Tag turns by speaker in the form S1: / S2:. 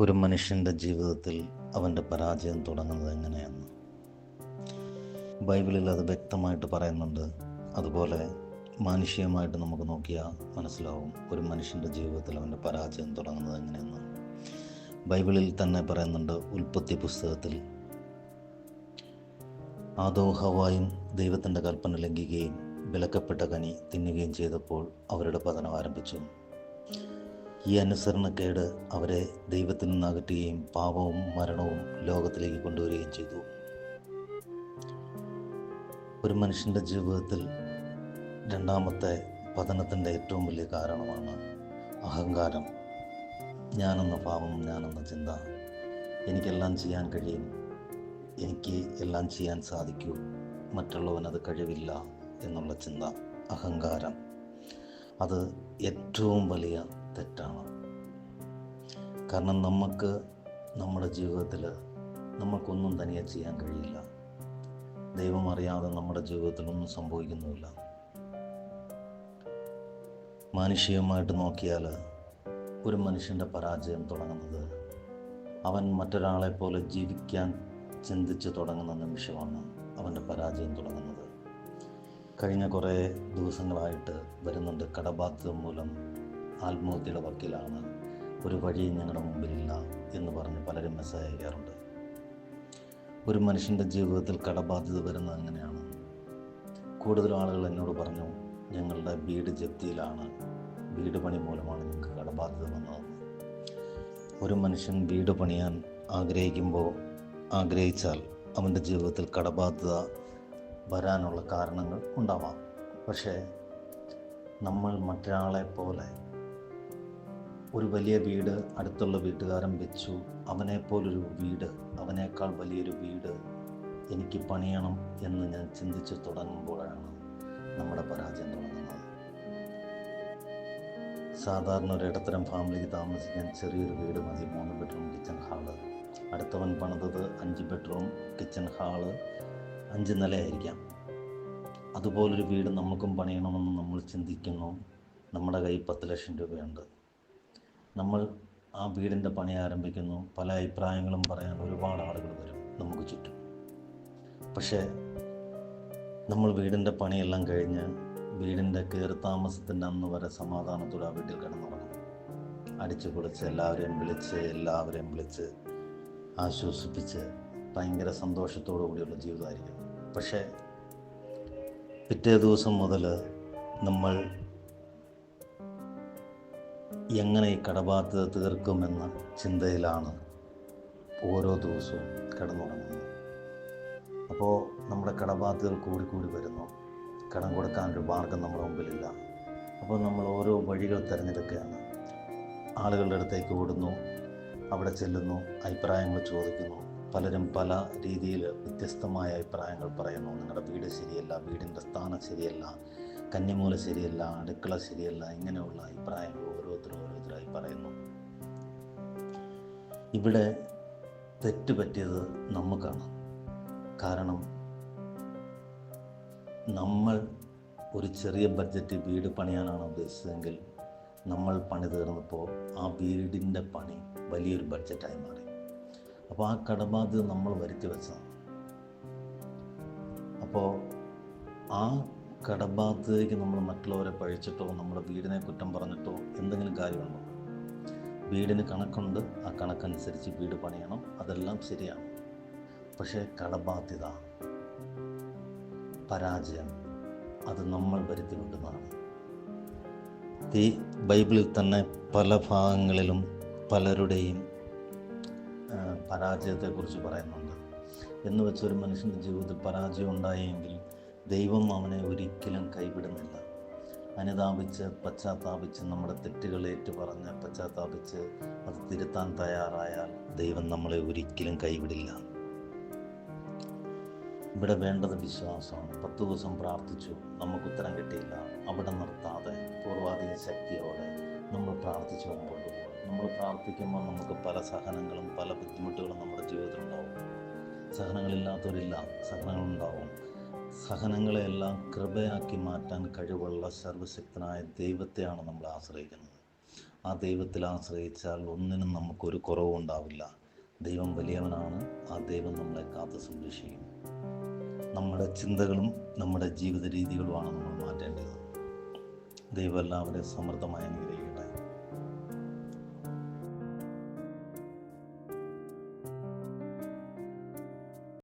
S1: ഒരു മനുഷ്യന്റെ ജീവിതത്തിൽ അവന്റെ പരാജയം തുടങ്ങുന്നത് എങ്ങനെയാണ് ബൈബിളിൽ അത് വ്യക്തമായിട്ട് പറയുന്നുണ്ട്. അതുപോലെ മാനുഷികമായിട്ട് നമുക്ക് നോക്കിയാൽ മനസ്സിലാവും ഒരു മനുഷ്യന്റെ ജീവിതത്തിൽ അവന്റെ പരാജയം തുടങ്ങുന്നത് എങ്ങനെയെന്ന്. ബൈബിളിൽ തന്നെ പറയുന്നുണ്ട് ഉൽപ്പത്തി പുസ്തകത്തിൽ ആദോ ഹവായും ദൈവത്തിന്റെ കൽപ്പന ലംഘിക്കുകയും വിലക്കപ്പെട്ട കനി തിന്നുകയും ചെയ്തപ്പോൾ അവരുടെ പതനം ആരംഭിച്ചു. ഈ അനുസരണക്കേട് അവരെ ദൈവത്തിൽ നിന്ന് അകറ്റുകയും പാപവും മരണവും ലോകത്തിലേക്ക് കൊണ്ടുവരികയും ചെയ്തു. ഒരു മനുഷ്യന്റെ ജീവിതത്തിൽ രണ്ടാമത്തെ പതനത്തിന്റെ ഏറ്റവും വലിയ കാരണമാണ് അഹങ്കാരം. ഞാനെന്ന പാപം ഞാനെന്ന ചിന്ത. എനിക്കെല്ലാം ചെയ്യാൻ കഴിയും. എനിക്ക് എല്ലാം ചെയ്യാൻ സാധിക്കൂ. മറ്റുള്ളവനത് കഴിവില്ല എന്നുള്ള ചിന്ത അഹങ്കാരം. അത് ഏറ്റവും വലിയ തെറ്റാണ്. കാരണം നമുക്ക് നമ്മുടെ ജീവിതത്തിൽ നമുക്കൊന്നും തനിയെ ചെയ്യാൻ കഴിയില്ല. ദൈവം അറിയാതെ നമ്മുടെ ജീവിതത്തിലൊന്നും സംഭവിക്കുന്നുമില്ല. മാനുഷികമായിട്ട് നോക്കിയാൽ ഒരു മനുഷ്യന്റെ പരാജയം തുടങ്ങുന്നത് അവൻ മറ്റൊരാളെ പോലെ ജീവിക്കാൻ ചിന്തിച്ച് തുടങ്ങുന്ന നിമിഷമാണ് അവന്റെ പരാജയം തുടങ്ങുന്നത്. കഴിഞ്ഞ കുറേ ദിവസങ്ങളായിട്ട് വരുന്നുണ്ട് കടബാധ്യത മൂലം ആത്മഹത്യയുടെ വക്കീലാണ്. ഒരു വഴിയും ഞങ്ങളുടെ മുമ്പിലില്ല എന്ന് പറഞ്ഞ് പലരും മെസ്സേജ് അയക്കാറുണ്ട്. ഒരു മനുഷ്യന്റെ ജീവിതത്തിൽ കടബാധ്യത വരുന്നത് അങ്ങനെയാണ് കൂടുതൽ ആളുകൾ എന്നോട് പറഞ്ഞു ഞങ്ങളുടെ വീട് ജപ്തിയിലാണ്. വീട് പണി മൂലമാണ് ഞങ്ങൾക്ക് കടബാധ്യത വന്നത്. ഒരു മനുഷ്യൻ വീട് പണിയാൻ ആഗ്രഹിക്കുമ്പോൾ ആഗ്രഹിച്ചാൽ അവന്റെ ജീവിതത്തിൽ കടബാധ്യത വരാനുള്ള കാരണങ്ങൾ ഉണ്ടാവാം. പക്ഷേ നമ്മൾ മറ്റൊരാളെ പോലെ ഒരു വലിയ വീട് അടുത്തുള്ള വീട്ടുകാരൻ വെച്ചു. അവനെപ്പോലൊരു വീട് അവനേക്കാൾ വലിയൊരു വീട് എനിക്ക് പണിയണം എന്ന് ഞാൻ ചിന്തിച്ചു തുടങ്ങുമ്പോഴാണ് നമ്മുടെ പരാജയം തുടങ്ങുന്നത്. സാധാരണ ഒരു ഇടത്തരം ഫാമിലിക്ക് താമസിക്കാൻ ചെറിയൊരു വീട് മതി മൂന്ന് ബെഡ്റൂം കിച്ചൺ ഹാൾ അടുത്തവൻ പണിതത് അഞ്ച് ബെഡ്റൂം കിച്ചൺ ഹാൾ അഞ്ച് നിലയായിരിക്കാം. അതുപോലൊരു വീട് നമുക്കും പണിയണമെന്ന് നമ്മൾ ചിന്തിക്കുന്നു. നമ്മുടെ കയ്യിൽ പത്ത് ലക്ഷം രൂപയുണ്ട്. നമ്മൾ ആ വീടിന്റെ പണി ആരംഭിക്കുന്നു. പല അഭിപ്രായങ്ങളും പറയാൻ ഒരുപാട് ആളുകൾ വരും നമുക്ക് ചുറ്റും. പക്ഷേ നമ്മൾ വീടിന്റെ പണിയെല്ലാം കഴിഞ്ഞ് വീടിന്റെ കയറി താമസത്തിന്റെ അന്ന് വരെ സമാധാനത്തോടെ ആ വീട്ടിൽ കിടന്നുറങ്ങും. അടിച്ചു പൊളിച്ച് എല്ലാവരെയും വിളിച്ച് എല്ലാവരെയും വിളിച്ച് ആശ്വസിപ്പിച്ച് ഭയങ്കര സന്തോഷത്തോടു കൂടിയുള്ള ജീവിതമായിരിക്കും. പക്ഷേ പിറ്റേ ദിവസം മുതൽ നമ്മൾ എങ്ങനെ ഈ കടബാധ്യത തീർക്കുമെന്ന ചിന്തയിലാണ് ഓരോ ദിവസവും കിടന്നുറങ്ങുന്നത്. അപ്പോൾ നമ്മുടെ കടബാധ്യതകൾ കൂടി കൂടി വരുന്നു. കടം കൊടുക്കാനൊരു മാർഗം നമ്മുടെ മുമ്പിലില്ല. അപ്പോൾ നമ്മൾ ഓരോ വഴികൾ തിരഞ്ഞെടുക്കുകയാണ്. ആളുകളുടെ അടുത്തേക്ക് ഓടുന്നു. അവിടെ ചെല്ലുന്നു. അഭിപ്രായങ്ങൾ ചോദിക്കുന്നു. പലരും പല രീതിയിൽ വ്യത്യസ്തമായ അഭിപ്രായങ്ങൾ പറയുന്നു. നിങ്ങളുടെ വീട് ശരിയല്ല വീടിന്റെ സ്ഥാനം ശരിയല്ല കന്നിമൂല ശരിയല്ല അടുക്കള ശരിയല്ല ഇങ്ങനെയുള്ള അഭിപ്രായങ്ങൾ പറയുന്നു. ഇവിടെ തെറ്റ് പറ്റിയത് നമുക്കാണ്. കാരണം നമ്മൾ ഒരു ചെറിയ ബഡ്ജറ്റ് വീട് പണിയാനാണ് ഉദ്ദേശിച്ചതെങ്കിൽ നമ്മൾ പണി തീർന്നപ്പോൾ ആ വീടിന്റെ പണി വലിയൊരു ബഡ്ജറ്റായി മാറി. അപ്പോൾ ആ കടബാധ്യത നമ്മൾ വരുത്തി വെച്ചതാണ്. അപ്പോൾ ആ കടബാധ്യതയ്ക്ക് നമ്മൾ മറ്റുള്ളവരെ പഴിച്ചിട്ടോ നമ്മുടെ വീടിനെ കുറ്റം പറഞ്ഞിട്ടോ എന്തെങ്കിലും കാര്യമുണ്ടോ? വീടിന് കണക്കുണ്ട്. ആ കണക്കനുസരിച്ച് വീട് പണിയണം. അതെല്ലാം ശരിയാണ്. പക്ഷേ കടബാധ്യത പരാജയം അത് നമ്മൾ വരുത്തി വിടുന്നതാണ് ഈ ബൈബിളിൽ തന്നെ പല ഭാഗങ്ങളിലും പലരുടെയും പരാജയത്തെക്കുറിച്ച് പറയുന്നുണ്ട്. എന്ന് വെച്ച് ഒരു മനുഷ്യന്റെ ജീവിതത്തിൽ പരാജയം ഉണ്ടായെങ്കിൽ ദൈവം അവനെ ഒരിക്കലും കൈവിടുന്നില്ല. അനുതാപിച്ച് പശ്ചാത്താപിച്ച് നമ്മുടെ തെറ്റുകൾ ഏറ്റു പറഞ്ഞ് പശ്ചാത്താപിച്ച് അത് തിരുത്താൻ തയ്യാറായാൽ ദൈവം നമ്മളെ ഒരിക്കലും കൈവിടില്ല. ഇവിടെ വേണ്ടത് വിശ്വാസമാണ്. പത്ത് ദിവസം പ്രാർത്ഥിച്ചു നമുക്ക് ഉത്തരം കിട്ടിയില്ല. അവിടെ നിർത്താതെ പൂർവാധിക ശക്തിയോടെ നമ്മൾ പ്രാർത്ഥിച്ചു മുമ്പോട്ട് പോകും. നമ്മൾ പ്രാർത്ഥിക്കുമ്പോൾ നമുക്ക് പല സഹനങ്ങളും പല ബുദ്ധിമുട്ടുകളും നമ്മുടെ ജീവിതത്തിൽ ഉണ്ടാവും സഹനങ്ങളില്ലാത്തവരില്ല സഹനങ്ങളുണ്ടാവും. സഹനങ്ങളെല്ലാം കൃപയാക്കി മാറ്റാൻ കഴിവുള്ള സർവശക്തനായ ദൈവത്തെയാണ് നമ്മൾ ആശ്രയിക്കുന്നത്. ആ ദൈവത്തിൽ ആശ്രയിച്ചാൽ ഒന്നിനും നമുക്കൊരു കുറവും ഉണ്ടാവില്ല. ദൈവം വലിയവനാണ്. ആ ദൈവം നമ്മളെ കാത്തു സംരക്ഷിക്കും. നമ്മുടെ ചിന്തകളും നമ്മുടെ ജീവിത രീതികളുമാണ് നമ്മൾ മാറ്റേണ്ടത്. ദൈവം എല്ലാവരെയും സമൃദ്ധമായി അനുഗ്രഹിക്കും